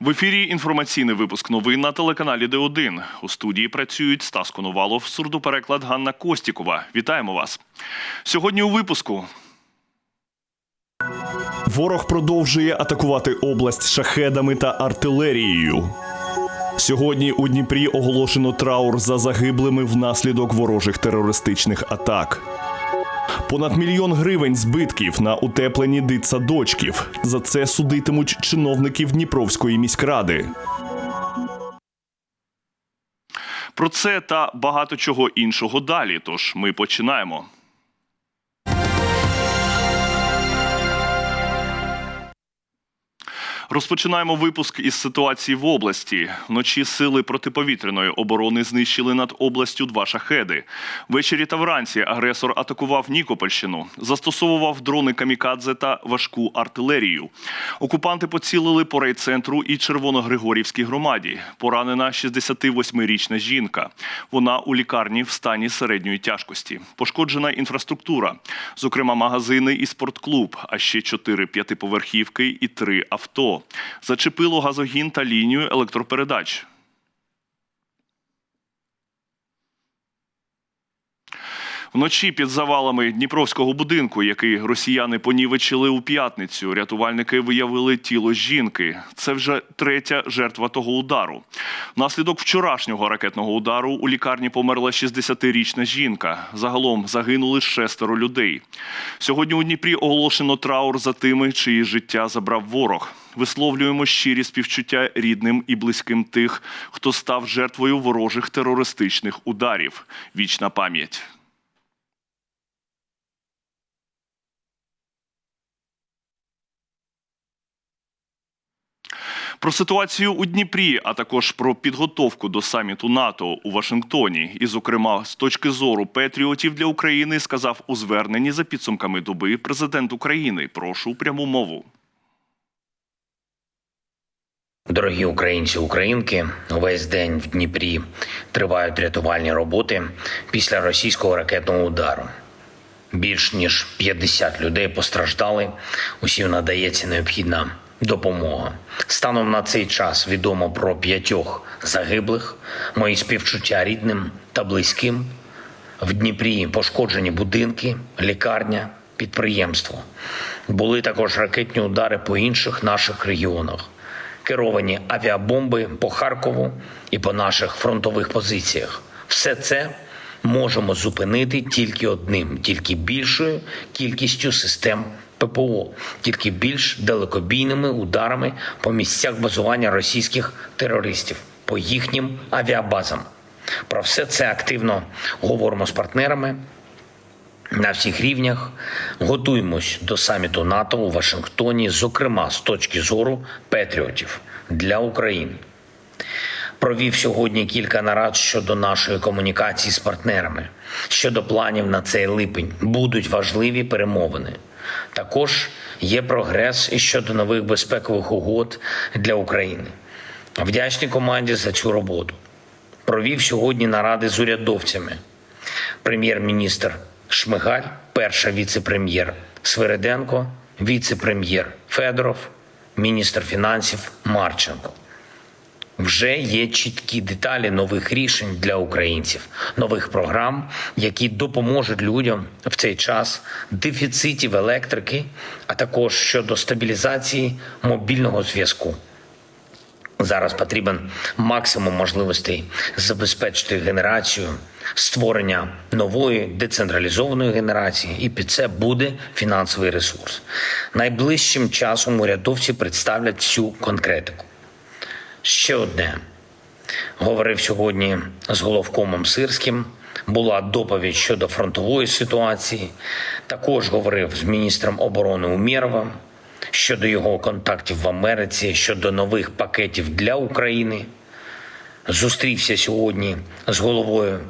В ефірі інформаційний випуск новин на телеканалі Д1. У студії працюють Стас Коновалов, сурдопереклад Ганна Костікова. Вітаємо вас. Сьогодні у випуску Ворог продовжує атакувати область шахедами та артилерією. Сьогодні у Дніпрі оголошено траур за загиблими внаслідок ворожих терористичних атак. Понад мільйон гривень збитків на утеплені дитсадочків. За це судитимуть чиновників Дніпровської міськради. про це та багато чого іншого далі. Тож ми починаємо. Розпочинаємо випуск із ситуації в області. Вночі сили протиповітряної оборони знищили над областю два шахеди. Ввечері та вранці агресор атакував Нікопольщину, застосовував дрони камікадзе та важку артилерію. Окупанти поцілили по райцентру і Червоногригорівській громаді. Поранена 68-річна жінка. Вона у лікарні в стані середньої тяжкості. Пошкоджена інфраструктура, зокрема магазини і спортклуб, а ще чотири п'ятиповерхівки і три авто. Зачепило газогін та лінію електропередач. Вночі під завалами Дніпровського будинку, який росіяни понівечили у п'ятницю, рятувальники виявили тіло жінки. Це вже третя жертва того удару. Внаслідок вчорашнього ракетного удару у лікарні померла 60-річна жінка. Загалом загинули шестеро людей. Сьогодні у Дніпрі оголошено траур за тими, чиї життя забрав ворог. Висловлюємо щирі співчуття рідним і близьким тих, хто став жертвою ворожих терористичних ударів. Вічна пам'ять. Про ситуацію у Дніпрі, а також про підготовку до саміту НАТО у Вашингтоні, і, зокрема, з точки зору патріотів для України, сказав у зверненні за підсумками доби президент України. Прошу пряму мову. Дорогі українці, українки, увесь день в Дніпрі тривають рятувальні роботи після російського ракетного удару. Більш ніж 50 людей постраждали. Усім надається необхідна допомога. Станом на цей час відомо про п'ятьох загиблих. Мої співчуття рідним та близьким. В Дніпрі пошкоджені будинки, лікарня, підприємство. Були також ракетні удари по інших наших регіонах керовані авіабомби по Харкову і по наших фронтових позиціях. Все це можемо зупинити тільки одним, тільки більшою кількістю систем ППО, тільки більш далекобійними ударами по місцях базування російських терористів, по їхнім авіабазам. Про все це активно говоримо з партнерами на всіх рівнях. Готуємось до саміту НАТО у Вашингтоні, зокрема з точки зору патріотів для України. Провів сьогодні кілька нарад щодо нашої комунікації з партнерами, щодо планів на цей липень. Будуть важливі перемовини. Також є прогрес і щодо нових безпекових угод для України. Вдячний команді за цю роботу. Провів сьогодні наради з урядовцями. Прем'єр-міністр Шмигаль, перша віце-прем'єр Свириденко, віце-прем'єр Федоров, міністр фінансів Марченко. Вже є чіткі деталі нових рішень для українців, нових програм, які допоможуть людям в цей час дефіцитів електрики, а також щодо стабілізації мобільного зв'язку. Зараз потрібен максимум можливостей забезпечити генерацію, створення нової децентралізованої генерації, і під це буде фінансовий ресурс. Найближчим часом урядовці представлять всю конкретику. Ще одне говорив сьогодні з головкомом Сирським. Була доповідь щодо фронтової ситуації. Також говорив з міністром оборони Умєровим щодо його контактів в Америці, щодо нових пакетів для України. Зустрівся сьогодні з головою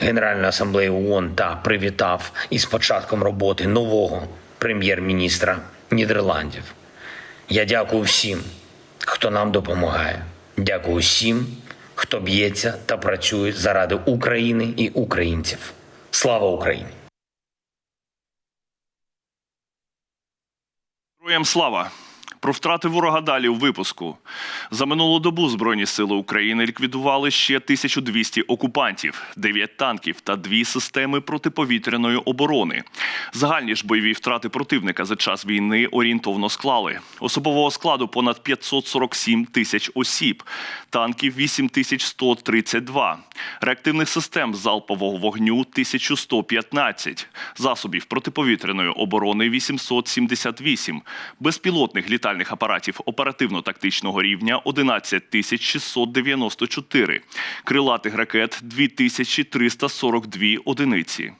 Генеральної асамблеї ООН та привітав із початком роботи нового прем'єр-міністра Нідерландів. Я дякую всім, хто нам допомагає. Дякую всім, хто б'ється та працює заради України і українців. Слава Україні! Героям слава! Про втрати ворога далі у випуску. За минулу добу Збройні сили України ліквідували ще 1200 окупантів, 9 танків та дві системи протиповітряної оборони. Загальні ж бойові втрати противника за час війни орієнтовно склали. Особового складу понад 547 тисяч осіб, танків 8132, реактивних систем залпового вогню 1115, засобів протиповітряної оборони 878, безпілотних літальних апаратів оперативно-тактичного рівня 11694, крилатих ракет 2342 одиниці.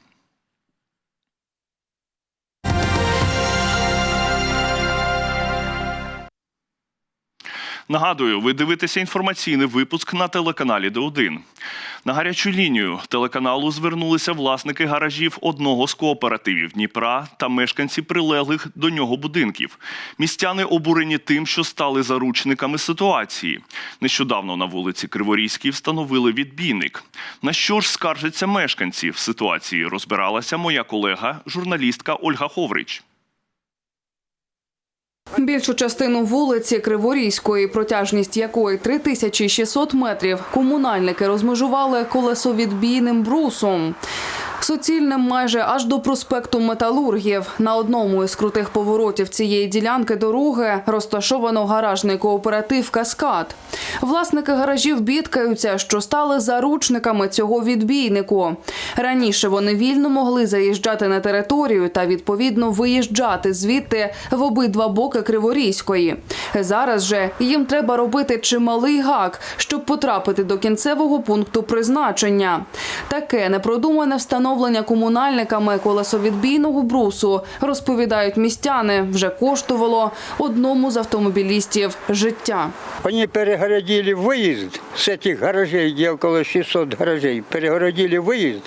Нагадую, ви дивитеся інформаційний випуск на телеканалі Д1. На гарячу лінію телеканалу звернулися власники гаражів одного з кооперативів Дніпра та мешканці прилеглих до нього будинків. Містяни обурені тим, що стали заручниками ситуації. Нещодавно на вулиці Криворізькій встановили відбійник. На що ж скаржаться мешканці? В ситуації розбиралася моя колега, журналістка Ольга Ховрич. Більшу частину вулиці Криворізької, протяжність якої 3600 метрів, комунальники розмежували колесовідбійним брусом. Суцільним майже аж до проспекту Металургів. На одному із крутих поворотів цієї ділянки дороги розташовано гаражний кооператив Каскад. Власники гаражів бідкаються, що стали заручниками цього відбійнику. Раніше вони вільно могли заїжджати на територію та відповідно виїжджати звідти в обидва боки Криворізької. Зараз же їм треба робити чималий гак, щоб потрапити до кінцевого пункту призначення. Таке непродумане встановлення комунальниками колесовідбійного брусу, розповідають містяни, вже коштувало одному з автомобілістів життя. Они перегородили выезд с этих гаражей, где около 600 гаражей, перегородили выезд.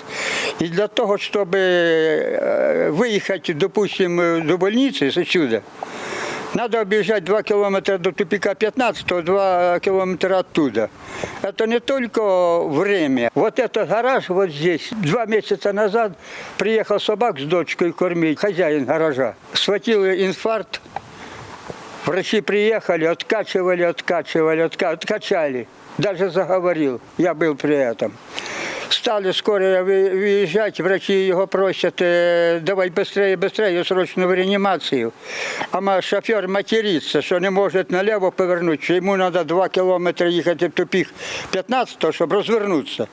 И для того, чтобы э, выехать, допустим, э, до больницы отсюда, надо объезжать 2 километра до тупика 15, 2 километра оттуда. Это не только время. Вот этот гараж вот здесь. Два месяца назад приехал собак с дочкой кормить, хозяин гаража. Схватил инфаркт, Врачи приехали, откачивали, откачивали, отка- откачали. Даже заговорил. Я был при этом. Стали скоро вы- выезжать, врачи его просят, э, давай быстрее, быстрее, срочно в реанимацию. А ма- шофер матерится, что не может налево повернуть, что ему надо два километра ехать в тупик 15, чтобы развернуться.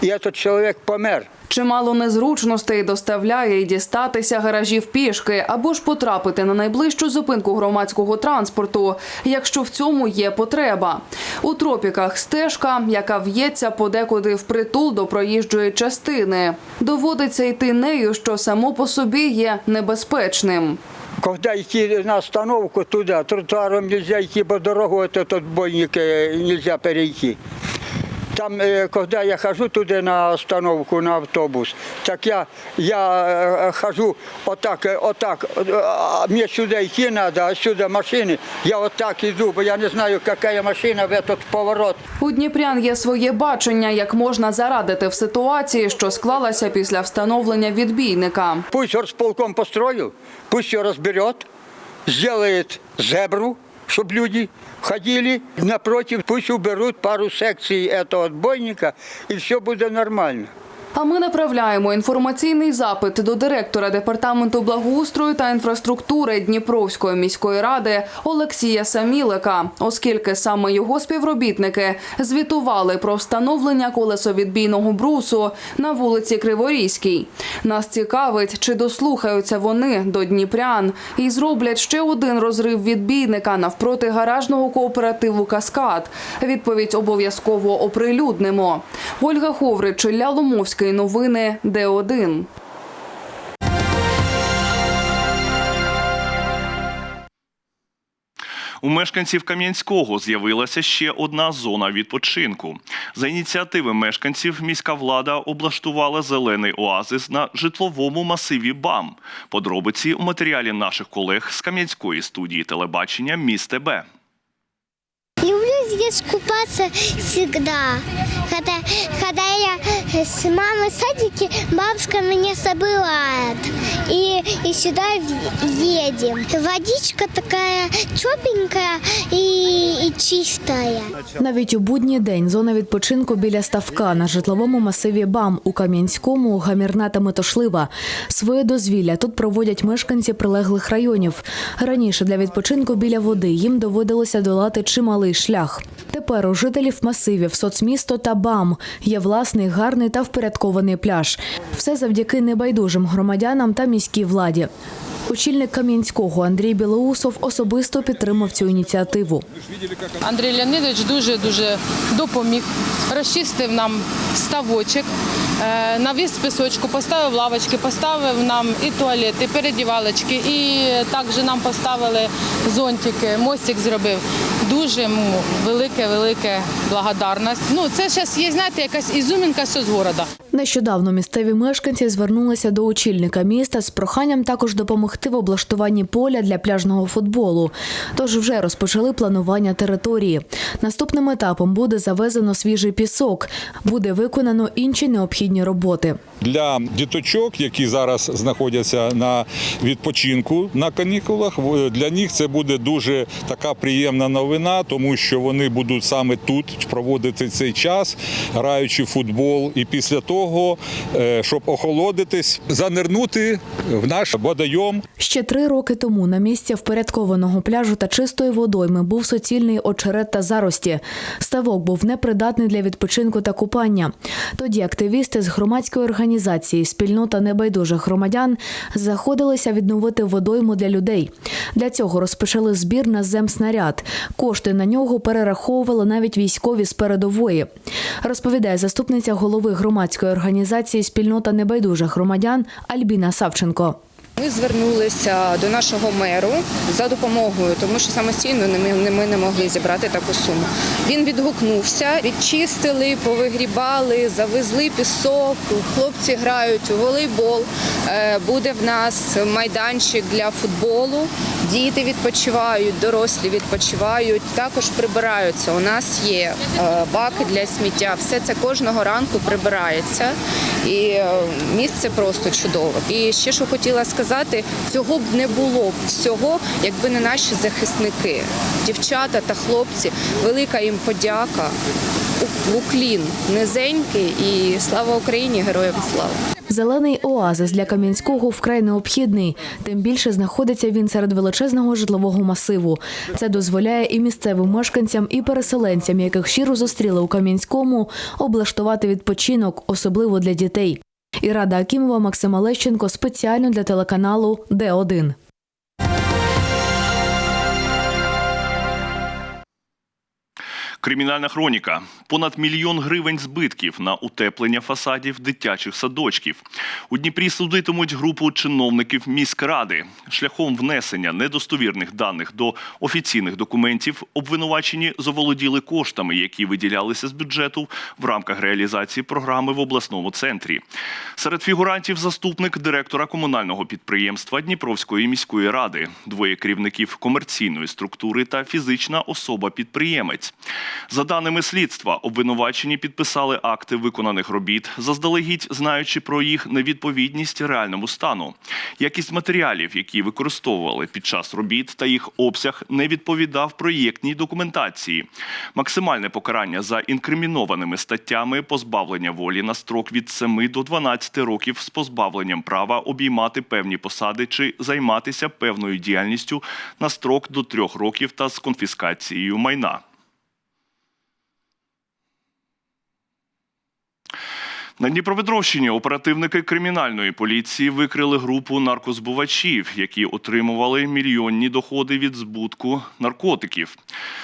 И этот человек помер. Чимало незручностей доставляє і дістатися гаражів пішки або ж потрапити на найближчу зупинку громадського транспорту, якщо в цьому є потреба. У тропіках стежка, яка в'ється подекуди впритул до проїжджої частини. Доводиться йти нею, що само по собі є небезпечним. Когда идти на остановку туда, тротуаром нельзя идти, по дорогу этот отбойник нельзя перейти. Там, э, когда я хожу туда на остановку, на автобус, так я, я э, хожу вот так, э, вот так, э, а мне сюда идти надо, а сюда машины, я вот так иду, бо я не знаю, какая машина в этот поворот. У Дніпрян є своє бачення, як можна зарадити в ситуації, що склалася після встановлення відбійника. Пусть горсполком построил, пусть все разберет, сделает зебру, чтобы люди ходили напротив, пусть уберут пару секций этого отбойника, и все будет нормально. А ми направляємо інформаційний запит до директора департаменту благоустрою та інфраструктури Дніпровської міської ради Олексія Самілика, оскільки саме його співробітники звітували про встановлення колесовідбійного брусу на вулиці Криворізькій. Нас цікавить, чи дослухаються вони до дніпрян і зроблять ще один розрив відбійника навпроти гаражного кооперативу Каскад. Відповідь обов'язково оприлюднимо. Ольга Ховрич, Ілля Ломовський. Новини Д1. У мешканців Кам'янського з'явилася ще одна зона відпочинку. За ініціативи мешканців міська влада облаштувала зелений оазис на житловому масиві БАМ. Подробиці у матеріалі наших колег з Кам'янської студії телебачення Міст ТБ. Здесь купаться всегда. Когда, когда я с мамой в садике, бабушка меня собирает. И, и сюда едем. Водичка такая тепленькая и, и чистая. Навіть у будній день зона відпочинку біля ставка на житловому масиві БАМ у Кам'янському гамірна та метошлива. Своє дозвілля тут проводять мешканці прилеглих районів. Раніше для відпочинку біля води їм доводилося долати чималий шлях. Тепер у жителів масивів соцмісто та БАМ є власний гарний та впорядкований пляж. Все завдяки небайдужим громадянам та міській владі. Очільник Кам'янського Андрій Білоусов особисто підтримав цю ініціативу. Андрій Леонидович дуже дуже допоміг, розчистив нам ставочок, е, навіз пісочку, поставив лавочки, поставив нам і туалет, і передівалочки, і також нам поставили зонтики, мостик зробив. Дуже йому велике, велике благодарність. Ну це зараз є, знаєте, якась ізюмінка соцгорода. Нещодавно місцеві мешканці звернулися до очільника міста з проханням також допомогти в облаштуванні поля для пляжного футболу. Тож вже розпочали планування території. Наступним етапом буде завезено свіжий пісок, буде виконано інші необхідні роботи. Для діточок, які зараз знаходяться на відпочинку на канікулах, для них це буде дуже така приємна новина, тому що вони будуть саме тут проводити цей час, граючи футбол, і після того, е, щоб охолодитись, занирнути в наш водойом. Ще три роки тому на місці впорядкованого пляжу та чистої водойми був суцільний очерет та зарості. Ставок був непридатний для відпочинку та купання. Тоді активісти з громадської організації Спільнота небайдужих громадян заходилися відновити водойму для людей. Для цього розпочали збір на земснаряд. Кошти на нього перераховували навіть військові з передової. Розповідає заступниця голови громадської організації Спільнота небайдужих громадян Альбіна Савченко. Ми звернулися до нашого меру за допомогою, тому що самостійно ми, не могли зібрати таку суму. Він відгукнувся, відчистили, повигрібали, завезли пісок. Хлопці грають у волейбол. Е, Буде в нас майданчик для футболу. Діти відпочивають, дорослі відпочивають. Також прибираються. У нас є е, баки для сміття. Все це кожного ранку прибирається. І е, місце просто чудове. І ще що хотіла сказати, цього б не було б всього, якби не наші захисники, дівчата та хлопці. Велика їм подяка. Уклін низенький і слава Україні, героям слава. Зелений оазис для Кам'янського вкрай необхідний. Тим більше знаходиться він серед величезного житлового масиву. Це дозволяє і місцевим мешканцям, і переселенцям, яких щиро зустріли у Кам'янському, облаштувати відпочинок, особливо для дітей. Ірада Акімова, Максима Лещенко спеціально для телеканалу Д1. Кримінальна хроніка. Понад мільйон гривень збитків на утеплення фасадів дитячих садочків. У Дніпрі судитимуть групу чиновників міськради. Шляхом внесення недостовірних даних до офіційних документів обвинувачені заволоділи коштами, які виділялися з бюджету в рамках реалізації програми в обласному центрі. Серед фігурантів заступник директора комунального підприємства Дніпровської міської ради, двоє керівників комерційної структури та фізична особа-підприємець. За даними слідства, обвинувачені підписали акти виконаних робіт, заздалегідь знаючи про їх невідповідність реальному стану. Якість матеріалів, які використовували під час робіт, та їх обсяг не відповідав проєктній документації. Максимальне покарання за інкримінованими статтями позбавлення волі на строк від 7 до 12 років з позбавленням права обіймати певні посади чи займатися певною діяльністю на строк до 3 років та з конфіскацією майна. На Дніпропетровщині оперативники кримінальної поліції викрили групу наркозбувачів, які отримували мільйонні доходи від збутку наркотиків.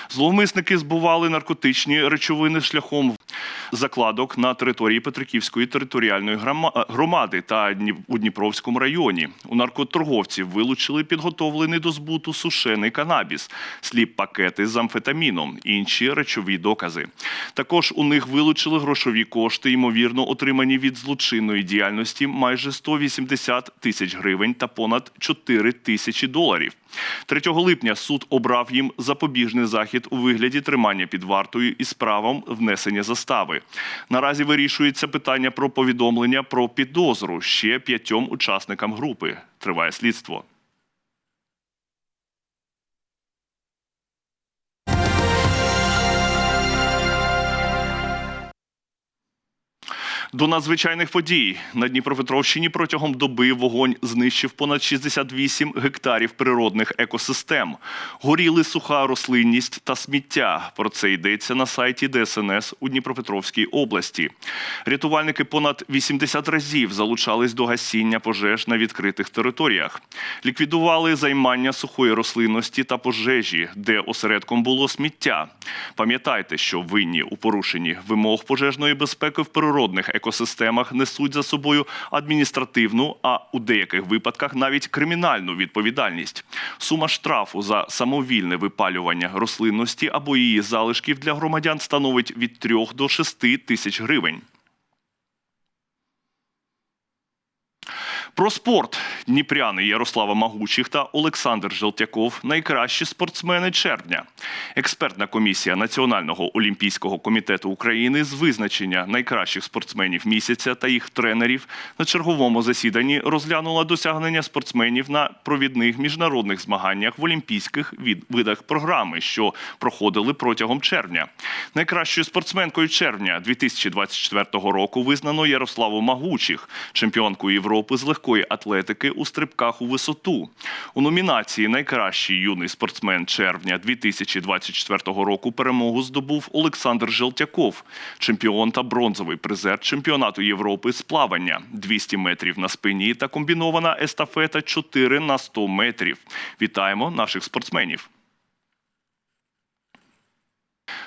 Зловмисники збували наркотичні речовини шляхом закладок на території Петриківської територіальної громади та у Дніпровському районі. У наркоторговців вилучили підготовлений до збуту сушений канабіс, сліп-пакети з амфетаміном, інші речові докази. Також у них вилучили грошові кошти, ймовірно, отримані отримані від злочинної діяльності майже 180 тисяч гривень та понад 4 тисячі доларів. 3 липня суд обрав їм запобіжний захід у вигляді тримання під вартою із правом внесення застави. Наразі вирішується питання про повідомлення про підозру ще п'ятьом учасникам групи. Триває слідство. До надзвичайних подій на Дніпропетровщині протягом доби вогонь знищив понад 68 гектарів природних екосистем. Горіли суха рослинність та сміття. Про це йдеться на сайті ДСНС у Дніпропетровській області. Рятувальники понад 80 разів залучались до гасіння пожеж на відкритих територіях. Ліквідували займання сухої рослинності та пожежі, де осередком було сміття. Пам'ятайте, що винні у порушенні вимог пожежної безпеки в природних екосистемах несуть за собою адміністративну, а у деяких випадках навіть кримінальну відповідальність. Сума штрафу за самовільне випалювання рослинності або її залишків для громадян становить від 3 до 6 тисяч гривень. Про спорт дніпряни Ярослава Магучих та Олександр Желтяков найкращі спортсмени червня. Експертна комісія Національного олімпійського комітету України з визначення найкращих спортсменів місяця та їх тренерів на черговому засіданні розглянула досягнення спортсменів на провідних міжнародних змаганнях в олімпійських видах програми, що проходили протягом червня. Найкращою спортсменкою червня 2024 року визнано Ярославу Магучих, чемпіонку Європи з легкої атлетики у стрибках у висоту. У номінації Найкращий юний спортсмен червня 2024 року перемогу здобув Олександр Желтяков, чемпіон та бронзовий призер чемпіонату Європи з плавання 200 метрів на спині та комбінована естафета 4 на 100 метрів. Вітаємо наших спортсменів.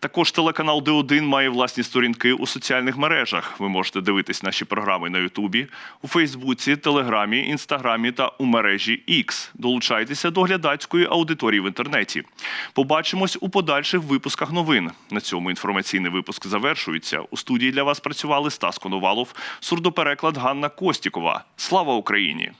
Також телеканал Д1 має власні сторінки у соціальних мережах. Ви можете дивитись наші програми на Ютубі, у Фейсбуці, Телеграмі, Інстаграмі та у мережі X. Долучайтеся до глядацької аудиторії в інтернеті. Побачимось у подальших випусках новин. На цьому інформаційний випуск завершується. У студії для вас працювали Стас Коновалов, сурдопереклад Ганна Костікова. Слава Україні!